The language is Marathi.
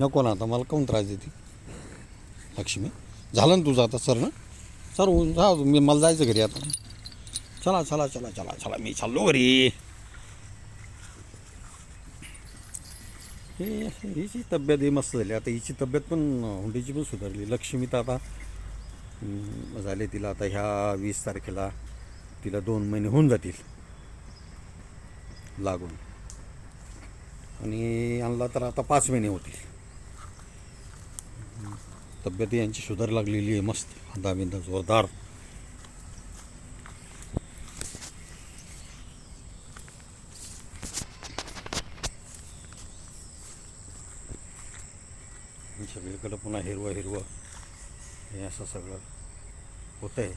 नको ना आता मला काऊन त्रास देते? लक्ष्मी झालं ना तुझं आता सर ना सर होऊन जा मी मला जायचं घरी आता. चला चला चला चला चला मी चाललो घरी. हे हिची तब्येत ही मस्त झाली. आता हिची तब्येत पण हुंडीची पण सुधारली. लक्ष्मी तर आता झाले तिला आता ह्या वीस तारखेला तिला दोन महिने होऊन जातील. लागून. आणि आणला तर आता पाच महिने होतील. तब्येत यांची सुधार लागलेली आहे मस्त. खांदा बिंदा जोरदार सगळीकडं पुन्हा हिरवं हिरवं हे असं सगळं होतं आहे